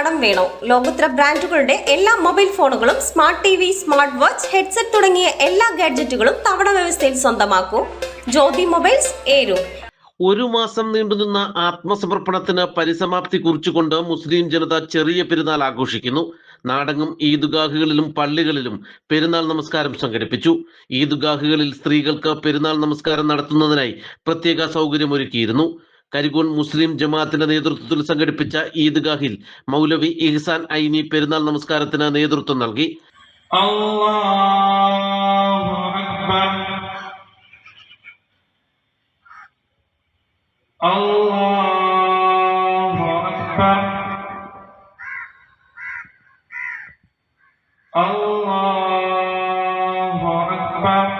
കടം വേണോ? ലോകോത്തര ബ്രാൻഡുകളുടെ എല്ലാ മൊബൈൽ ഫോണുകളും smart T V smart watch headset തുടങ്ങിയ എല്ലാ ഗാഡ്ജറ്റുകളും തവണ വ്യവസ്ഥയിൽ സ്വന്തമാക്കൂ. ജ്യോതി മൊബൈൽസ് ഏരൂർ ഒരു മാസം നീണ്ടുനിന്ന ആത്മസമർപ്പണത്തിന് പരിസമാപ്തി കുറിച്ചുകൊണ്ട് മുസ്ലിം ജനത ചെറിയ പെരുന്നാൾ ആഘോഷിക്കുന്നു. നാടങ്ങും ഈദ്ഗാഹുകളിലും പള്ളികളിലും പെരുന്നാൾ നമസ്കാരം സംഘടിപ്പിച്ചു. ഈദ്ഗാഹുകളിൽ സ്ത്രീകൾക്ക് പെരുന്നാൾ നമസ്കാരം നടത്തുന്നതിനായി പ്രത്യേക സൗകര്യമൊരുക്കിയിരുന്നു. കരിഗോൺ മുസ്ലിം ജമാഅത്തിന്റെ നേതൃത്വത്തിൽ സംഘടിപ്പിച്ച ഈദ്ഗാഹിൽ മൗലവി ഇഹ്സാൻ ഐനി പെരുന്നാൾ നമസ്കാരത്തിന് നേതൃത്വം നൽകി. Allah Akbar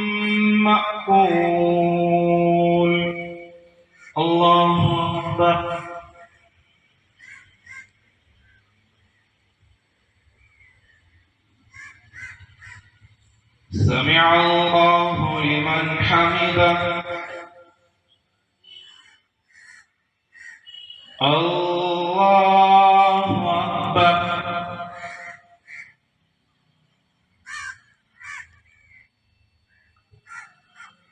مأكول الله أكبر سمع الله لمن حمده الله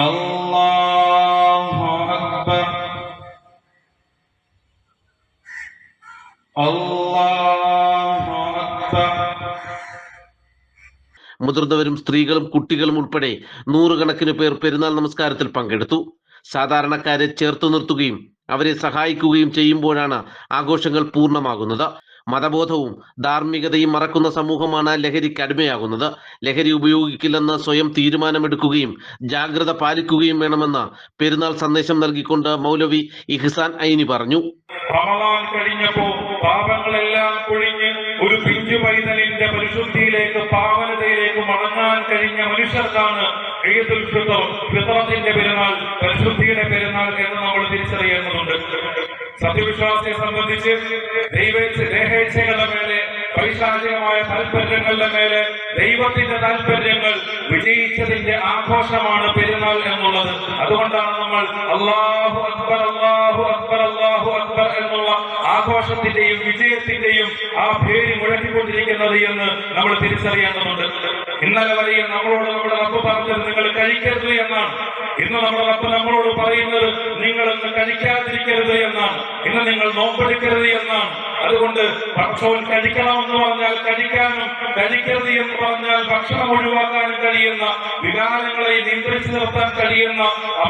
الله أكبر الله أكبر മുതിർന്നവരും സ്ത്രീകളും കുട്ടികളും ഉൾപ്പെടെ നൂറുകണക്കിന് പേർ പെരുന്നാൾ നമസ്കാരത്തിൽ പങ്കെടുത്തു സാധാരണക്കാരെ ചേർത്ത് നിർത്തുകയും അവരെ സഹായിക്കുകയും ചെയ്യുമ്പോഴാണ് ആഘോഷങ്ങൾ പൂർണ്ണമാകുന്നത് മതബോധവും ധാർമ്മികതയും മറക്കുന്ന സമൂഹമാണ് ലഹരിക്ക് അടിമയാകുന്നത്. ലഹരി ഉപയോഗിക്കില്ലെന്ന് സ്വയം തീരുമാനമെടുക്കുകയും ജാഗ്രത പാലിക്കുകയും വേണമെന്ന് പെരുന്നാൾ സന്ദേശം നൽകിക്കൊണ്ട് മൗലവി ഇഹ്സാൻ ഐനി പറഞ്ഞു. റമദാൻ കഴിഞ്ഞപ്പോ പാപങ്ങളെല്ലാം കൊഴിഞ്ഞ് ഒരു പിഞ്ചു പൈതലിന്റെ പരിശുദ്ധിയിലേക്ക് പാവനതയിലേക്ക് മടങ്ങാൻ കഴിഞ്ഞ മനുഷ്യർക്കാണ് ഈദുൽ ഫിത്തർ ഫിത്തറത്തിന്റെ പെരുന്നാൾ പരിശുദ്ധിയുടെ പെരുന്നാൾ എന്ന് നമ്മൾ തിരിച്ചറിയേണ്ടതുണ്ട്. സത്യവിശ്വാസിയെ സംബന്ധിച്ച് ദേഹേച്ഛകളുടെ മേലെ പൈശാചികമായ താല്പര്യങ്ങളുടെ മേലെ ദൈവത്തിന്റെ താല്പര്യങ്ങൾ വിജയിച്ചതിന്റെ ആഘോഷമാണ് പെരുന്നാൾ എന്നുള്ളത്. അതുകൊണ്ടാണ് നമ്മൾ അള്ളാഹു അക്ബർ അള്ളാഹു അക്ബർ അള്ളാഹു അക്ബർ എന്നുള്ള ആഘോഷത്തിന്റെയും വിജയത്തിന്റെയും ആ പേര് മുഴക്കിക്കൊണ്ടിരിക്കുന്നത് എന്ന് നമ്മൾ തിരിച്ചറിയേണ്ടതുണ്ട്. ഇന്നലെ വരെയും നമ്മളോട് പറഞ്ഞത് നിങ്ങൾ കഴിക്കരുത് എന്നാണ്. ഇന്ന് നമ്മുടെ നമ്മളോട് പറയുന്നത് നിങ്ങൾ കഴിക്കാതിരിക്കരുത് എന്നാണ്. ഇന്ന് നിങ്ങൾ നോമ്പെടുക്കരുത് എന്നാണ്. അതുകൊണ്ട് ഭക്ഷണം കഴിക്കണമെന്ന് പറഞ്ഞാൽ കഴിക്കാനും കഴിക്കരുത് എന്ന് പറഞ്ഞാൽ ഭക്ഷണം ഒഴിവാക്കാനും കഴിയുന്ന വികാരങ്ങളെ നിയന്ത്രിച്ചു നിർത്താൻ കഴിയുന്ന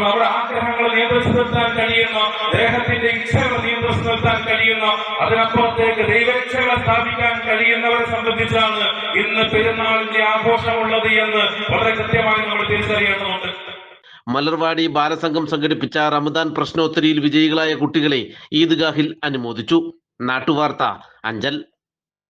നമ്മുടെ ആഗ്രഹങ്ങളെ നിയന്ത്രിച്ചു നിർത്താൻ കഴിയുന്ന ദേഹത്തിന്റെ ഇച്ഛകളെ നിയന്ത്രിച്ചു നിർത്താൻ കഴിയുന്ന അതിനപ്പുറത്തേക്ക് ദൈവേച്ഛകളെ സ്ഥാപിക്കാൻ കഴിയുന്നവരെ സംബന്ധിച്ചാണ് ഇന്ന് പെരുന്നാളിന്റെ ആഘോഷമുള്ളത് എന്ന് വളരെ കൃത്യമായി നമ്മൾ തിരിച്ചറിയേണ്ടതുണ്ട്. മലർവാടി ബാലസംഘം സംഘടിപ്പിച്ച റമദാൻ പ്രശ്നോത്തരിയിൽ വിജയികളായ കുട്ടികളെ ഈദ്ഗാഹിൽ അനുമോദിച്ചു. നാട്ടുവാർത്ത. അഞ്ചൽ